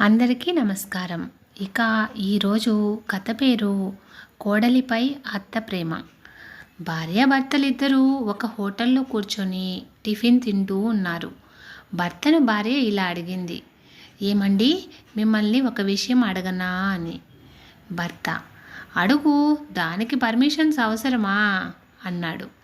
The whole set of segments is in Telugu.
అందరికీ నమస్కారం. ఇక ఈరోజు కథ పేరు కోడలిపై అత్త ప్రేమ. భార్యాభర్తలిద్దరూ ఒక హోటల్లో కూర్చొని టిఫిన్ తింటూ ఉన్నారు. భర్తను భార్య ఇలా అడిగింది ఏమండి మిమ్మల్ని ఒక విషయం అడగనా? అని. భర్త అడుగు దానికి పర్మిషన్స్ అవసరమా? అన్నాడు.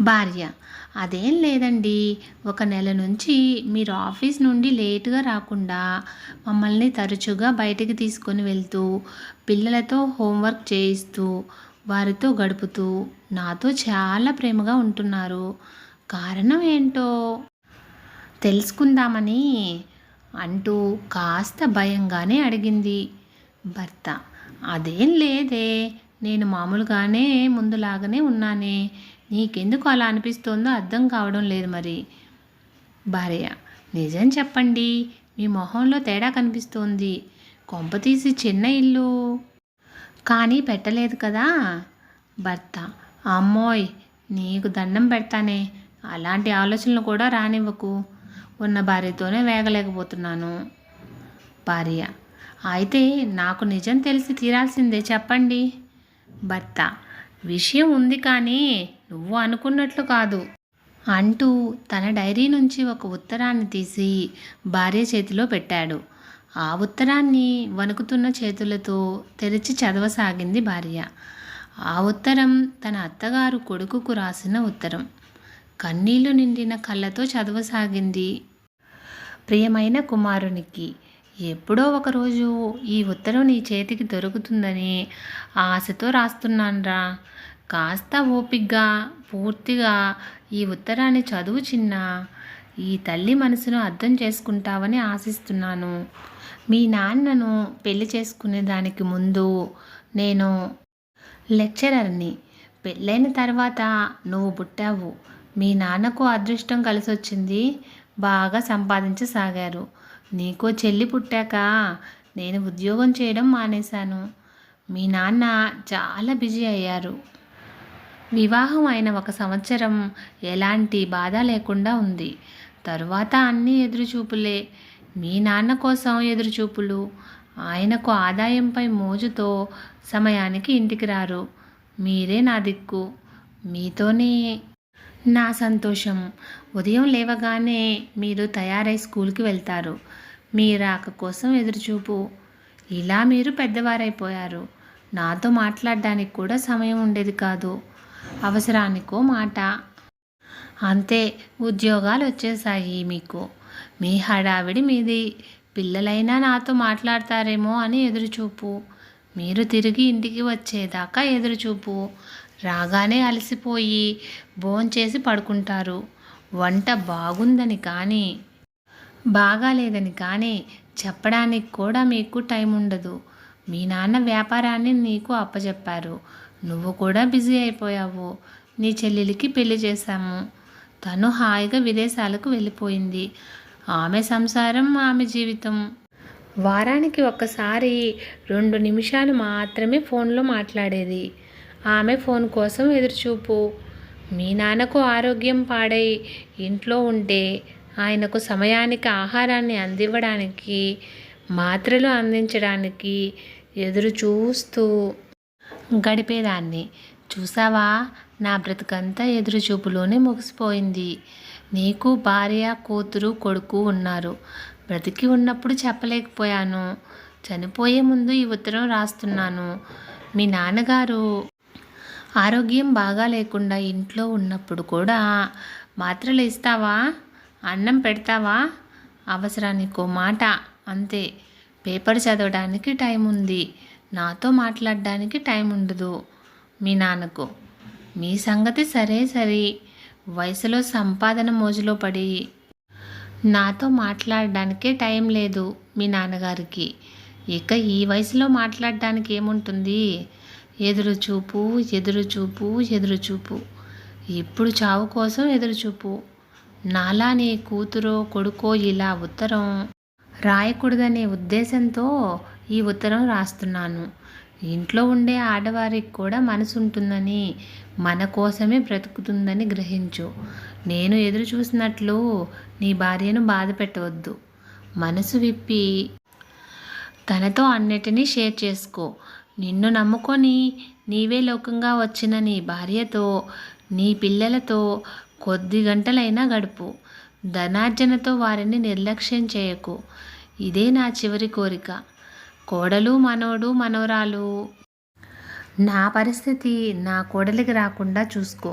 భార్య. అదేం లేదండి. ఒక నెల నుంచి మీరు ఆఫీస్ నుండి లేటుగా రాకుండా మమ్మల్ని తరచుగా బయటికి తీసుకొని వెళ్తూ పిల్లలతో హోంవర్క్ చేయిస్తూ వారితో గడుపుతూ నాతో చాలా ప్రేమగా ఉంటున్నారు. కారణం ఏంటో తెలుసుకుందామని అంటూ కాస్త భయంగానే అడిగింది భర్త. అదేం లేదే. నేను మామూలుగానే ముందులాగానే ఉన్నానే. నీకెందుకు అలా అనిపిస్తోందో అర్థం కావడం లేదు మరి. భార్య నిజం చెప్పండి. మీ మొహంలో తేడా కనిపిస్తోంది. కొంప తీసి చిన్న ఇల్లు. కానీ పెట్టలేదు కదా. భర్త అమ్మోయ్ నీకు దండం పెడతానే. అలాంటి ఆలోచనలు కూడా రానివ్వకు. ఉన్న భార్యతోనే వేగలేకపోతున్నాను. భార్య అయితే నాకు నిజం తెలిసి తీరాల్సిందే చెప్పండి. భర్త విషయం ఉంది కానీ నువ్వు అనుకున్నట్లు కాదు. అంటూ తన డైరీ నుంచి ఒక ఉత్తరాన్ని తీసి భార్య చేతిలో పెట్టాడు. ఆ ఉత్తరాన్ని వణుకుతున్న చేతులతో తెరిచి చదవసాగింది భార్య. ఆ ఉత్తరం తన అత్తగారు కొడుకుకు రాసిన ఉత్తరం. కన్నీళ్ళు నిండిన కళ్ళతో చదవసాగింది ప్రియమైన కుమారునికి. ఎప్పుడో ఒకరోజు ఈ ఉత్తరం నీ చేతికి దొరుకుతుందని ఆశతో రాస్తున్నాన్రా. కాస్త ఓపిగ్గా పూర్తిగా ఈ ఉత్తరాన్ని చదువు చిన్న ఈ తల్లి మనసును అర్థం చేసుకుంటావని ఆశిస్తున్నాను. మీ నాన్నను పెళ్ళి చేసుకునే దానికి ముందు నేను లెక్చరర్ని. పెళ్ళైన తర్వాత నువ్వు పుట్టావు. మీ నాన్నకు అదృష్టం కలిసి వచ్చింది బాగా సంపాదించసాగారు. నీకో చెల్లి పుట్టాక నేను ఉద్యోగం చేయడం మానేశాను. మీ నాన్న చాలా బిజీ అయ్యారు. వివాహం అయిన ఒక సంవత్సరం ఎలాంటి బాధ లేకుండా ఉంది. తరువాత అన్నీ ఎదురుచూపులే. మీ నాన్న కోసం ఎదురుచూపులు. ఆయనకు ఆదాయంపై మోజుతో సమయానికి ఇంటికి రారు. మీరే నా దిక్కు. మీతోనే. నా సంతోషం. ఉదయం లేవగానే మీరు తయారై స్కూల్కి వెళ్తారు. మీ రాక కోసం ఎదురుచూపు. ఇలా మీరు పెద్దవారైపోయారు. నాతో మాట్లాడడానికి కూడా సమయం ఉండేది కాదు. అవసరానికో మాట. అంతే ఉద్యోగాలు వచ్చేసాయి మీకు. మీ హడావిడి మీది. పిల్లలైనా నాతో మాట్లాడతారేమో అని ఎదురుచూపు. మీరు తిరిగి ఇంటికి వచ్చేదాకా ఎదురుచూపు. రాగానే అలసిపోయి భోంచేసి పడుకుంటారు. వంట బాగుందని కానీ బాగాలేదని కానీ చెప్పడానికి కూడా మీకు టైం ఉండదు మీ నాన్న వ్యాపారాన్ని నీకు అప్పచెప్పారు నువ్వు కూడా బిజీ అయిపోయావు. నీ చెల్లెలికి పెళ్ళి చేశాము. తను హాయిగా విదేశాలకు వెళ్ళిపోయింది. ఆమె సంసారం ఆమె జీవితం. వారానికి ఒక్కసారి రెండు నిమిషాలు మాత్రమే ఫోన్లో మాట్లాడేది. ఆమె ఫోన్ కోసం ఎదురుచూపు. మీ నాన్నకు ఆరోగ్యం పాడై ఇంట్లో ఉంటే ఆయనకు సమయానికి ఆహారాన్ని అందివ్వడానికి మాత్రలు అందించడానికి ఎదురు చూస్తూ గడిపేదాన్ని. చూసావా? నా బ్రతుకంతా ఎదురు చూపులోనే ముగిసిపోయింది. నీకు భార్య కూతురు కొడుకు ఉన్నారు. బ్రతికి ఉన్నప్పుడు చెప్పలేకపోయాను. చనిపోయే ముందు ఈ ఉత్తరం రాస్తున్నాను. మీ నాన్నగారు ఆరోగ్యం బాగా లేకుండా ఇంట్లో ఉన్నప్పుడు కూడా మాత్రలు ఇస్తావా అన్నం పెడతావా? అవసరానికో మాట. అంతే. పేపర్ చదవడానికి టైం ఉంది నాతో మాట్లాడడానికి టైం ఉండదు మీ నాన్నకు. మీ సంగతి సరే సరే వయసులో సంపాదన మోజులో పడి. నాతో మాట్లాడడానికే టైం లేదు మీ నాన్నగారికి. ఇక ఈ వయసులో మాట్లాడడానికి ఏముంటుంది? ఎదురు చూపు ఎదురుచూపు ఎదురుచూపు ఇప్పుడు చావు కోసం ఎదురుచూపు నాలా నీ కూతురో కొడుకో ఇలా ఉత్తరం. రాయకూడదనే ఉద్దేశంతో ఈ ఉత్తరం రాస్తున్నాను. ఇంట్లో ఉండే ఆడవారికి కూడా మనసు ఉంటుందని మన కోసమే బ్రతుకుతుందని గ్రహించు. నేను ఎదురు చూసినట్లు నీ భార్యను బాధ పెట్టవద్దు. మనసు విప్పి తనతో అన్నిటినీ షేర్ చేసుకో. నిన్ను నమ్ముకొని నీవే లోకంగా వచ్చిన నీ భార్యతో నీ పిల్లలతో కొద్ది గంటలైనా గడుపు. ధనార్జనతో వారిని నిర్లక్ష్యం చేయకు. ఇదే నా చివరి కోరిక. కోడలు మనోడు మనోరాలు. నా పరిస్థితి నా కోడలికి రాకుండా చూసుకో.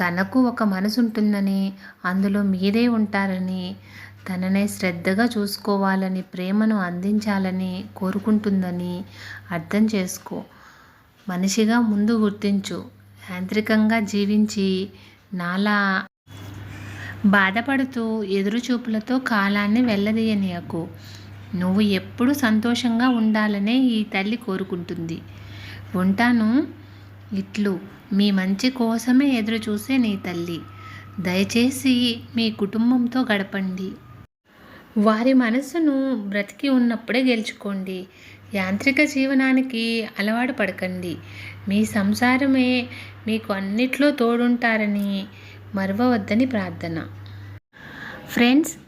తనకు ఒక మనసు ఉంటుందని అందులో మీరే ఉంటారని తననే శ్రద్ధగా చూసుకోవాలని ప్రేమను అందించాలని కోరుకుంటుందని అర్థం చేసుకో. మనిషిగా ముందు గుర్తించు. యాంత్రికంగా జీవించి నాలా బాధపడుతూ ఎదురుచూపులతో కాలాన్ని వెళ్ళదీయనీయకు నువ్వు ఎప్పుడు సంతోషంగా ఉండాలనే ఈ తల్లి కోరుకుంటుంది. ఉంటాను ఇట్లు. మీ మంచి కోసమే ఎదురు చూసే నీ తల్లి. దయచేసి మీ కుటుంబంతో గడపండి. వారి మనసును బ్రతికి ఉన్నప్పుడే గెలుచుకోండి. యాంత్రిక జీవనానికి అలవాటు పడకండి. మీ సంసారమే మీకు అన్నిట్లో తోడుంటారని మరవవద్దని ప్రార్థన. ఫ్రెండ్స్